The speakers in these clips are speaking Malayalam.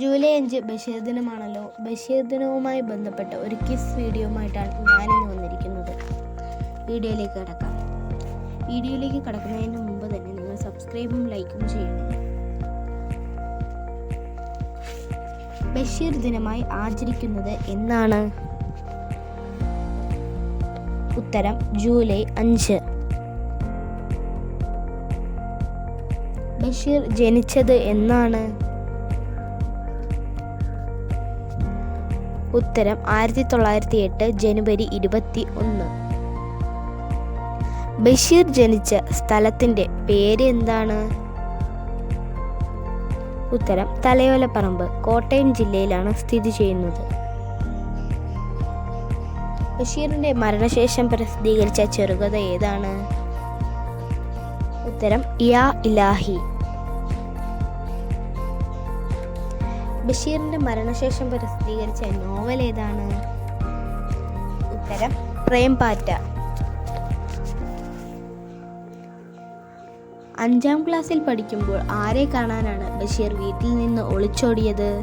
ജൂലൈ അഞ്ച് ബഷീർ ദിനമാണല്ലോ ബഷീർ ദിനവുമായി ബന്ധപ്പെട്ട ഒരു കിസ് വീഡിയോയുമായിട്ടാണ് ഞാനിന്ന് വന്നിരിക്കുന്നത്. വീഡിയോയിലേക്ക് കടക്കാം. വീഡിയോയിലേക്ക് കടക്കുന്നതിന് മുമ്പ് തന്നെ നിങ്ങൾ സബ്സ്ക്രൈബും ലൈക്കും ചെയ്യണം. ബഷീർ ദിനമായി ആചരിക്കുന്നത് എന്നാണ്? ഉത്തരം ജൂലൈ അഞ്ച്. ബഷീർ ജനിച്ചത് എന്നാണ്? ഉത്തരം ആയിരത്തി തൊള്ളായിരത്തി എട്ട് ജനുവരി ഇരുപത്തി ഒന്ന് ബഷീർ ജനിച്ച സ്ഥലത്തിന്റെ പേര് എന്താണ് ഉത്തരം തലയോലപ്പറമ്പ് കോട്ടയം ജില്ലയിലാണ് സ്ഥിതി ചെയ്യുന്നത്. ബഷീറിന്റെ മരണശേഷം പ്രസിദ്ധീകരിച്ച ചെറുകഥ ഏതാണ്? ഉത്തരം യാ ഇലാഹി. ബഷീറിന്റെ മരണശേഷം പ്രസിദ്ധീകരിച്ച നോവൽ ഏതാണ്? ഉത്തരം പ്രേംപാറ്റ. അഞ്ചാം ക്ലാസ്സിൽ പഠിക്കുമ്പോൾ ആരെ കാണാനാണ് ബഷീർ വീട്ടിൽ നിന്ന് ഒളിച്ചോടിയത്?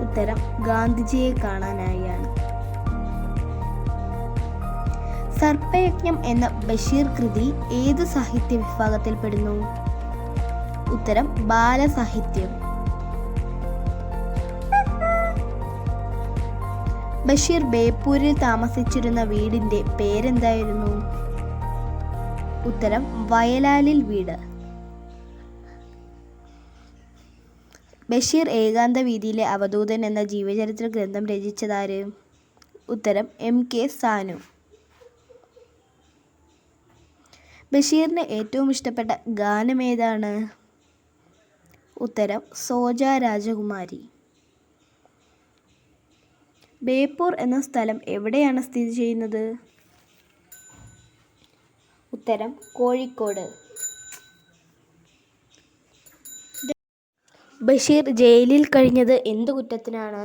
ഉത്തരം ഗാന്ധിജിയെ കാണാനായാണ്. സർപ്പയജ്ഞം എന്ന ബഷീർ കൃതി ഏത് സാഹിത്യ വിഭാഗത്തിൽപ്പെടുന്നു? ഉത്തരം ബാലസാഹിത്യം. ബഷീർ ബേപ്പൂരിൽ താമസിച്ചിരുന്ന വീടിന്റെ പേരെന്തായിരുന്നു? ഉത്തരം വയലാലിൽ വീട്. ബഷീർ ഏകാന്ത വീതിയിലെ അവധൂതൻ എന്ന ജീവചരിത്ര ഗ്രന്ഥം രചിച്ചതാര്? ഉത്തരം എം കെ സാനു. ബഷീറിന് ഏറ്റവും ഇഷ്ടപ്പെട്ട ഗാനം ഏതാണ്? ഉത്തരം സോജ രാജകുമാരി. ബേപ്പൂർ എന്ന സ്ഥലം എവിടെയാണ് സ്ഥിതി ചെയ്യുന്നത്? ഉത്തരം കോഴിക്കോട്. ബഷീർ ജയിലിൽ കഴിഞ്ഞത് എന്ത് കുറ്റത്തിനാണ്?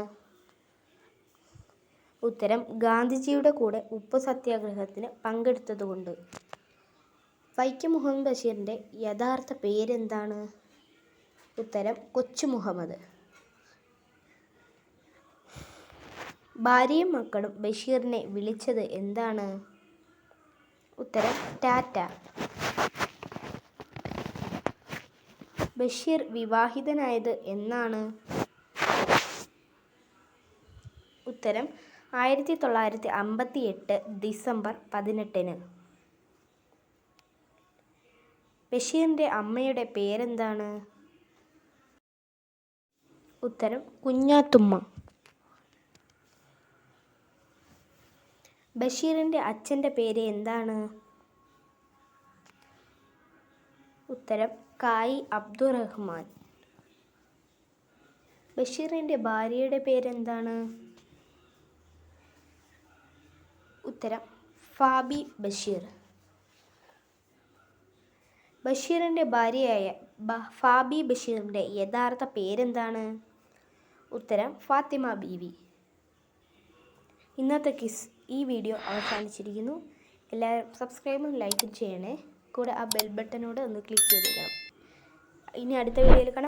ഉത്തരം ഗാന്ധിജിയുടെ കൂടെ ഉപ്പ് സത്യാഗ്രഹത്തിന് പങ്കെടുത്തതുകൊണ്ട്. വൈക്കം മുഹമ്മദ് ബഷീറിന്റെ യഥാർത്ഥ പേരെന്താണ്? ഉത്തരം കൊച്ചു മുഹമ്മദ്. ഭാര്യയും മക്കളും ബഷീറിനെ വിളിച്ചത് എന്താണ്? ഉത്തരം ടാറ്റ. ബഷീർ വിവാഹിതനായത് എന്നാണ്? ഉത്തരം ആയിരത്തി തൊള്ളായിരത്തി അമ്പത്തി എട്ട് ഡിസംബർ പതിനെട്ടിന്. ബഷീറിന്റെ അമ്മയുടെ പേരെന്താണ്? ഉത്തരം കുഞ്ഞാത്തുമ്മ. ബഷീറിന്റെ അച്ഛന്റെ പേര് എന്താണ്? ഉത്തരം കായി അബ്ദുറഹ്മാൻ. ബഷീറിന്റെ ഭാര്യയുടെ പേരെന്താണ്? ഉത്തരം ഫാബി ബഷീർ. ബഷീറിന്റെ ഭാര്യയായ ബ- ഫാബി ബഷീറിന്റെ യഥാർത്ഥ പേരെന്താണ്? ഉത്തരം ഫാത്തിമ ബീവി. ഇന്നത്തെ കിസ് ഈ വീഡിയോ അവസാനിച്ചിരിക്കുന്നു. എല്ലാവരും സബ്സ്ക്രൈബും ലൈക്കും ചെയ്യണേ. കൂടെ ആ ബെൽ ബട്ടനോട് ഒന്ന് ക്ലിക്ക് ചെയ്തേക്കണം ഇനി അടുത്ത വീഡിയോയിൽ കാണാം.